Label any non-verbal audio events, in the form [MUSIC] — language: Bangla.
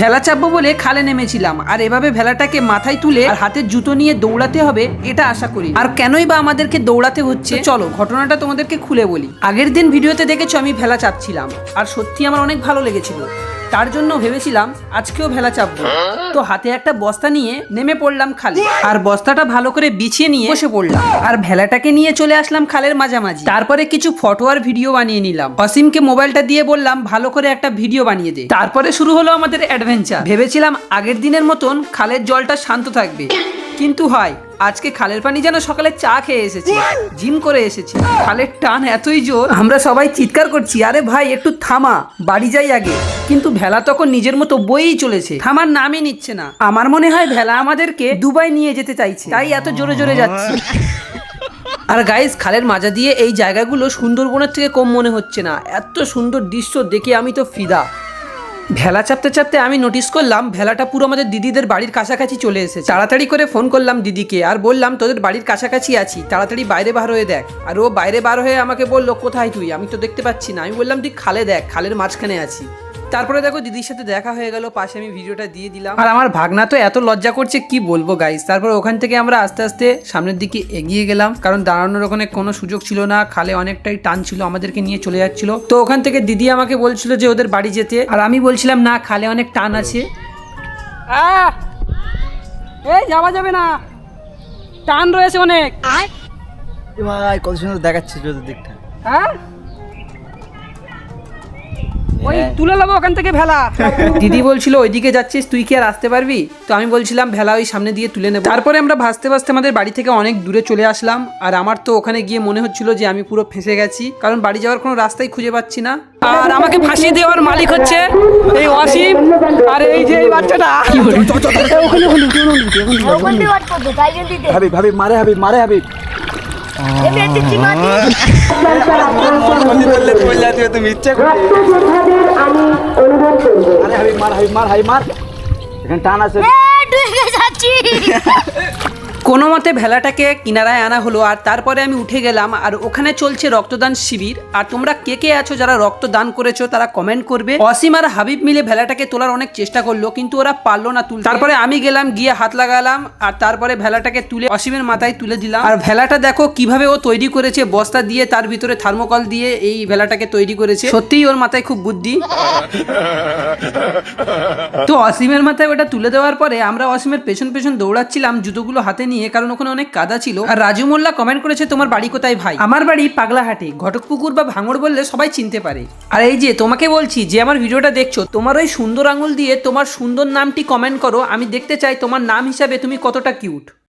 ভেলা চাপবো বলে খালে নেমেছিলাম। আর এভাবে ভেলাটাকে মাথায় তুলে আর হাতের জুতো নিয়ে দৌড়াতে হবে এটা আশা করি। আর কেনই বা আমাদেরকে দৌড়াতে হচ্ছে? চলো ঘটনাটা তোমাদেরকে খুলে বলি। আগের দিন ভিডিওতে দেখেছ আমি ভেলা চাপছিলাম। আর সত্যি আমার অনেক ভালো লেগেছিল। তার জন্য ভেবেছিলাম আজকেও ভেলা চাপবো। তো হাতে একটা বস্তা নিয়ে নেমে পড়লাম খালে। আর বস্তাটা ভালো করে বিছিয়ে নিয়ে বসে পড়লাম। আর ভেলাটাকে নিয়ে চলে আসলাম খালের মাঝামাঝি। তারপরে কিছু ফটো আর ভিডিও বানিয়ে নিলাম। অসীমকে মোবাইলটা দিয়ে বললাম, ভালো করে একটা ভিডিও বানিয়ে দে। তারপরে শুরু হলো আমাদের অ্যাডভেঞ্চার। ভেবেছিলাম আগের দিনের মতন খালের জলটা শান্ত থাকবে। কিন্তু হয়, আজকে খালের পানি যেন সকালে চা খেয়ে এসেছে। জিম করে এসেছে। খালের টান এতই জোর, আমরা সবাই চিৎকার করছি, আরে ভাই, একটু থামা, বাড়ি যাই আগে। কিন্তু ভেলা তখন নিজের মতো বইই চলেছে। থামার নামই নিচ্ছে না। আমার মনে হয় ভেলা আমাদেরকে দুবাই নিয়ে যেতে চাইছে। তাই এত জোরে জোরে যাচ্ছে। আর গাইজ খালের মাজা দিয়ে এই জায়গাগুলো সুন্দরবনের থেকে কম মনে হচ্ছে না। এত সুন্দর দৃশ্য দেখে আমি তো ফিদা। ভেলা চাপতে চাপতে আমি নোটিস করলাম ভেলাটা পুরো আমাদের দিদিদের বাড়ির কাছাকাছি চলে এসেছে। তাড়াতাড়ি করে ফোন করলাম দিদিকে আর বললাম, তোদের বাড়ির কাছাকাছি আছি, তাড়াতাড়ি বাইরে বার হয়ে দেখ। আর ও বাইরে বার হয়ে আমাকে বলল, কোথায় তুই? আমি তো দেখতে পাচ্ছি না। আমি বললাম, তুই খালে দেখ, খালের মাঝখানে আছি। তারপরে দেখো দিদির সাথে দেখা হয়ে গেল পাশে আমি ভিডিওটা দিয়ে দিলাম। আর আমার ভাগনা তো এত লজ্জা করছে কি বলব গাইস তারপর ওখান থেকে আমরা আস্তে আস্তে সামনের দিকে এগিয়ে গেলাম কারণ দাঁড়ানোর ওখানে কোনো সুযোগ ছিল না খালে অনেকটাই টান ছিল আমাদেরকে নিয়ে চলে যাচ্ছিল। তো ওখান থেকে দিদি আমাকে বলছিল যে ওদের বাড়ি যেতে আর আমি বলছিলাম না খালে অনেক টান আছে! এই যাওয়া যাবে না। টান রয়েছে অনেক। ভাই কত সুন্দর দেখাচ্ছে চতুর্দিকটা। হ্যাঁ? ওই তুলে নেব ওখান থেকে ভেলা দিদি বলছিল ওইদিকে যাচ্ছিস তুই কি আর আসতে পারবি তো আমি বলছিলাম ভেলা ওই সামনে দিয়ে তুলে নেব তারপরে আমরা ভাসতে ভাসতে আমাদের বাড়ি থেকে অনেক দূরে চলে আসলাম আর আমার তো ওখানে গিয়ে মনে হচ্ছিল যে আমি পুরো ফেসে গেছি কারণ বাড়ি যাওয়ার কোনো রাস্তাই খুঁজে পাচ্ছি না আর আমাকে ফাঁসিয়ে দেওয়ার মালিক হচ্ছে এই অসীম আর এই যে এই বাচ্চাটা ওখান দিয়ে ওয়াট করতো তাই জন্য দিতে হাবিব হাবিব মারে হাবিব টান আছে এ, ডুবে যাচ্ছি। [LAUGHS] কোনো মতে ভেলাটাকে কিনারায় আনা হলো আর তারপরে আমি উঠে গেলাম আর ওখানে চলছে রক্তদান শিবির। আর তোমরা কে কে আছো যারা রক্তদান করেছ তারা কমেন্ট করবে। অসীম আর হাবিব মিলে ভেলাটাকে তোলার অনেক চেষ্টা করল, কিন্তু ওরা পারল না তুলতে। তারপরে আমি গেলাম, গিয়ে হাত লাগালাম আর তারপরে ভেলাটাকে তুলে অসীমের মাথায় তুলে দিলাম। আর ভেলাটা দেখো কীভাবে ও তৈরি করেছে, বস্তা দিয়ে, তার ভিতরে থার্মোকল দিয়ে এই ভেলাটাকে তৈরি করেছে। সত্যিই ওর মাথায় খুব বুদ্ধি। তো অসীমের মাথায় ওটা তুলে দেওয়ার পরে আমরা অসীমের পেছন পেছন দৌড়াচ্ছিলাম, জুতোগুলো হাতে নিয়ে, কারণ ওখানে অনেক কাদা ছিল। আর রাজু মোল্লা কমেন্ট করেছে, তোমার বাড়ি কোথায় ভাই? আমার বাড়ি পাগলাহাটে। ঘটকপুকুর বা ভাঙড় বললে সবাই চিনতে পারে। আর এই যে, তোমাকে বলছি, যে আমার ভিডিওটা দেখছ, তোমার ওই সুন্দর আঙুল দিয়ে তোমার সুন্দর নামটি কমেন্ট করো। আমি দেখতে চাই তোমার নাম হিসাবে তুমি কতটা কিউট